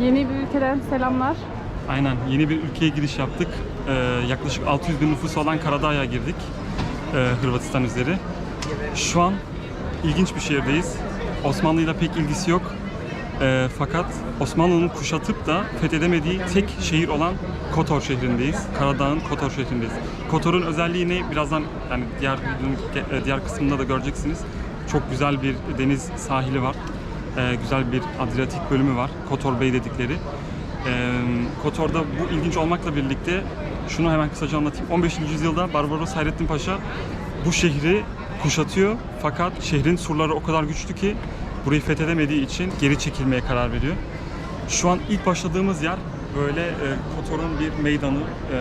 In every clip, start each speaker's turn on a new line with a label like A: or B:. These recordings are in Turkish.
A: Yeni bir ülkeden selamlar.
B: Aynen yeni bir ülkeye giriş yaptık. Ee, yaklaşık 600 bin nüfusu olan Karadağ'a girdik. Ee, Hırvatistan üzeri. Şu an ilginç bir şehirdeyiz. Osmanlı ile pek ilgisi yok. Ee, fakat Osmanlı'nın kuşatıp da fethedemediği tek şehir olan Kotor şehrindeyiz. Karadağ'ın Kotor şehrindeyiz. Kotor'un özelliği ne? Birazdan yani diğer e, diğer kısmında da göreceksiniz. Çok güzel bir deniz sahili var. Ee, güzel bir Adriyatik bölümü var. Kotor Bey dedikleri. Ee, Kotor'da bu ilginç olmakla birlikte şunu hemen kısaca anlatayım. 15. yüzyılda Barbaros Hayrettin Paşa bu şehri kuşatıyor fakat şehrin surları o kadar güçlü ki burayı fethedemediği için geri çekilmeye karar veriyor. Şu an ilk başladığımız yer böyle e, Kotor'un bir meydanı. E,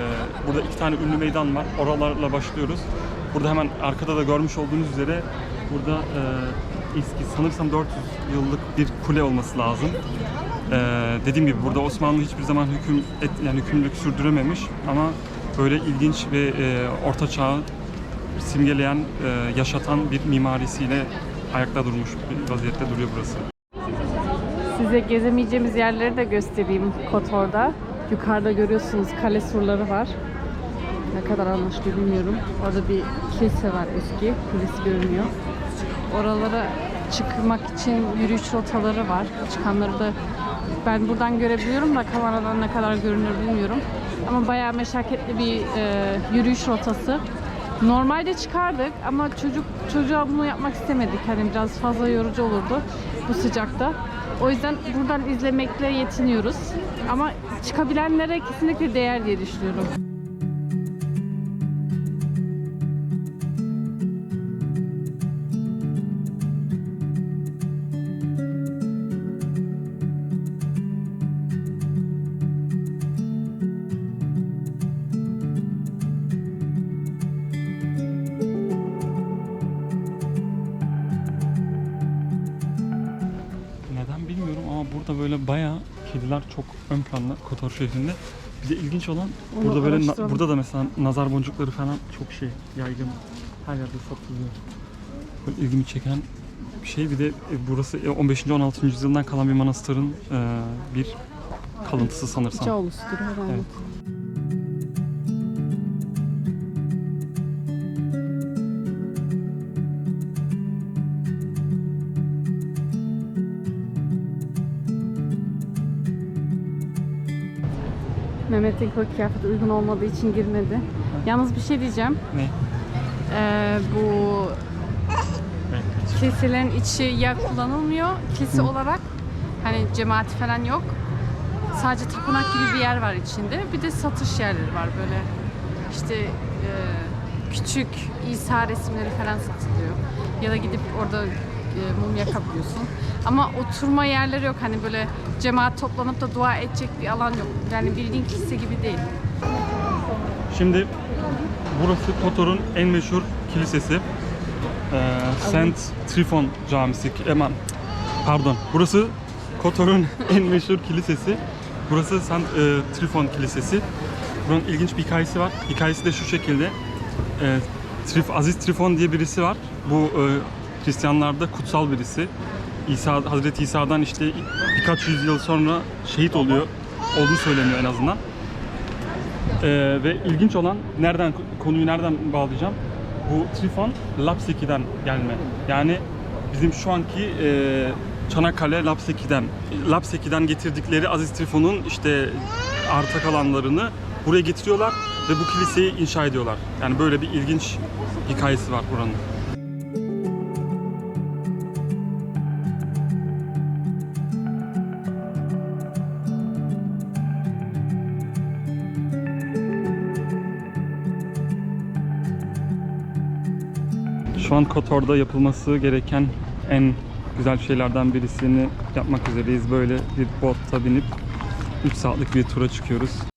B: burada iki tane ünlü meydan var. Oralarla başlıyoruz. Burada hemen arkada da görmüş olduğunuz üzere burada e, eski sanırsam 400 yıllık bir kule olması lazım. Ee, dediğim gibi burada Osmanlı hiçbir zaman hüküm et, yani hükümlülük sürdürememiş ama böyle ilginç ve e, orta çağı simgeleyen, e, yaşatan bir mimarisiyle ayakta durmuş bir vaziyette duruyor burası.
A: Size gezemeyeceğimiz yerleri de göstereyim Kotor'da. Yukarıda görüyorsunuz kale surları var. Ne kadar anlaşılıyor bilmiyorum. Orada bir kilise var eski. Kulesi görünüyor. Oralara çıkmak için yürüyüş rotaları var. Çıkanları da ben buradan görebiliyorum da kameradan ne kadar görünür bilmiyorum. Ama bayağı meşakkatli bir e, yürüyüş rotası. Normalde çıkardık ama çocuk çocuğa bunu yapmak istemedik. Hani biraz fazla yorucu olurdu bu sıcakta. O yüzden buradan izlemekle yetiniyoruz. Ama çıkabilenlere kesinlikle değer diye düşünüyorum.
B: Burada böyle bayağı kediler çok ön planda Kotor şehrinde. Bir de ilginç olan
A: Onu
B: burada böyle na- burada da mesela nazar boncukları falan çok şey yaygın. Her yerde satılıyor. Böyle ilgimi çeken bir şey. Bir de e, burası e, 15. 16. yüzyıldan kalan bir manastırın e, bir kalıntısı sanırsam.
A: Cavlusudur herhalde.
B: Evet.
A: Mehmet'in kılık kıyafeti uygun olmadığı için girmedi. Yalnız bir şey diyeceğim.
B: Ne?
A: Ee, bu kiliselerin içi ya kullanılmıyor kilise olarak hani cemaati falan yok. Sadece tapınak gibi bir yer var içinde. Bir de satış yerleri var böyle. İşte e, küçük İsa resimleri falan satılıyor. Ya da gidip orada e, mum yakabiliyorsun. Ama oturma yerleri yok. Hani böyle cemaat toplanıp da dua edecek bir alan yok. Yani bildiğin kilise gibi değil.
B: Şimdi burası Kotor'un en meşhur kilisesi. Ee, Saint Trifon Camisi. Eman, pardon. Burası Kotor'un en meşhur kilisesi. Burası Saint e, Trifon Kilisesi. Bunun ilginç bir hikayesi var. Hikayesi de şu şekilde. E, Trif, Aziz Trifon diye birisi var. Bu e, Hristiyanlarda kutsal birisi. İsa, Hazreti İsa'dan işte birkaç yüzyıl sonra şehit oluyor. Olduğu söyleniyor en azından. Ee, ve ilginç olan nereden konuyu nereden bağlayacağım? Bu Trifon Lapseki'den gelme. Yani bizim şu anki e, Çanakkale Lapseki'den Lapseki'den getirdikleri Aziz Trifon'un işte arta kalanlarını buraya getiriyorlar ve bu kiliseyi inşa ediyorlar. Yani böyle bir ilginç hikayesi var buranın. Şu an Kotor'da yapılması gereken en güzel şeylerden birisini yapmak üzereyiz. Böyle bir botta binip 3 saatlik bir tura çıkıyoruz.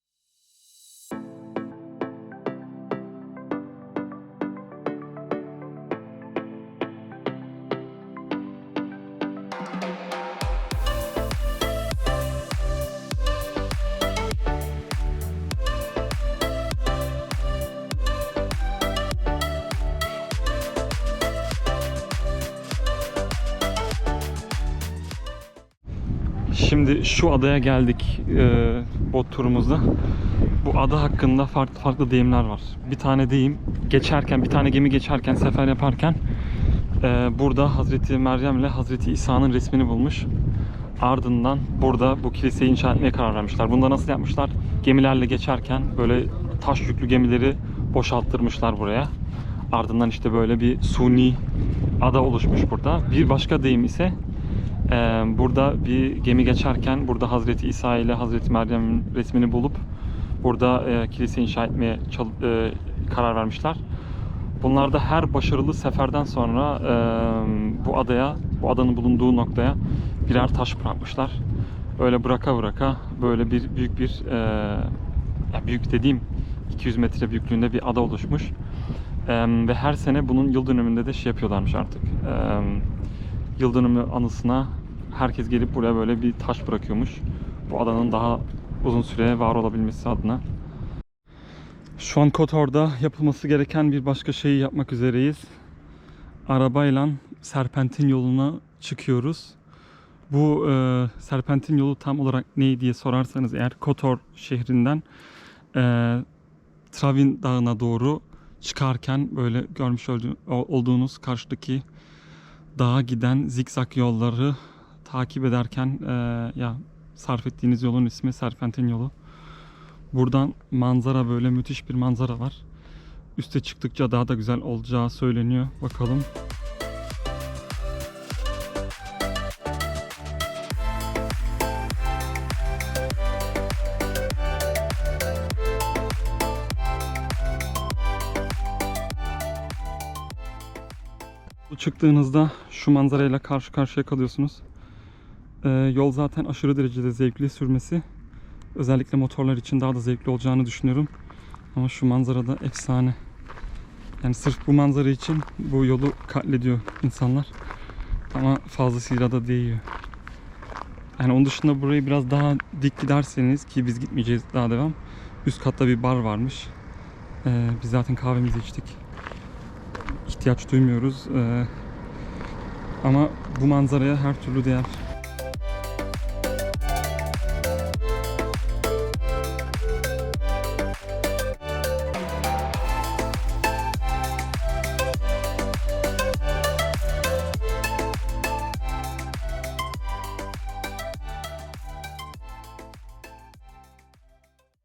B: Şimdi şu adaya geldik e, bot turumuzda. Bu ada hakkında farklı farklı deyimler var. Bir tane deyim geçerken, bir tane gemi geçerken, sefer yaparken e, burada Hazreti Meryem ile Hazreti İsa'nın resmini bulmuş. Ardından burada bu kiliseyi inşa etmeye karar vermişler. Bunda nasıl yapmışlar? Gemilerle geçerken böyle taş yüklü gemileri boşalttırmışlar buraya. Ardından işte böyle bir suni ada oluşmuş burada. Bir başka deyim ise burada bir gemi geçerken burada Hazreti İsa ile Hazreti Meryem'in resmini bulup burada kilise inşa etmeye karar vermişler. Bunlar da her başarılı seferden sonra e, bu adaya, bu adanın bulunduğu noktaya birer taş bırakmışlar. Öyle bıraka bıraka böyle bir büyük bir e, ya büyük dediğim 200 metre büyüklüğünde bir ada oluşmuş. E, ve her sene bunun yıl dönümünde de şey yapıyorlarmış artık. E, yıl dönümü anısına herkes gelip buraya böyle bir taş bırakıyormuş. Bu adanın daha uzun süre var olabilmesi adına. Şu an Kotor'da yapılması gereken bir başka şeyi yapmak üzereyiz. Arabayla serpentin yoluna çıkıyoruz. Bu e, serpentin yolu tam olarak ne diye sorarsanız eğer Kotor şehrinden e, Travin Dağı'na doğru çıkarken böyle görmüş olduğu- olduğunuz karşıdaki dağa giden zikzak yolları takip ederken e, ya sarf ettiğiniz yolun ismi Serpentin yolu. Buradan manzara böyle müthiş bir manzara var. Üste çıktıkça daha da güzel olacağı söyleniyor. Bakalım. Çıktığınızda şu manzarayla karşı karşıya kalıyorsunuz. Ee, yol zaten aşırı derecede zevkli sürmesi. Özellikle motorlar için daha da zevkli olacağını düşünüyorum. Ama şu manzara da efsane. Yani sırf bu manzara için bu yolu katlediyor insanlar. Ama fazlasıyla da değiyor. Yani onun dışında burayı biraz daha dik giderseniz ki biz gitmeyeceğiz daha devam. Üst katta bir bar varmış. Ee, biz zaten kahvemizi içtik. İhtiyaç duymuyoruz. Ee, ama bu manzaraya her türlü değer.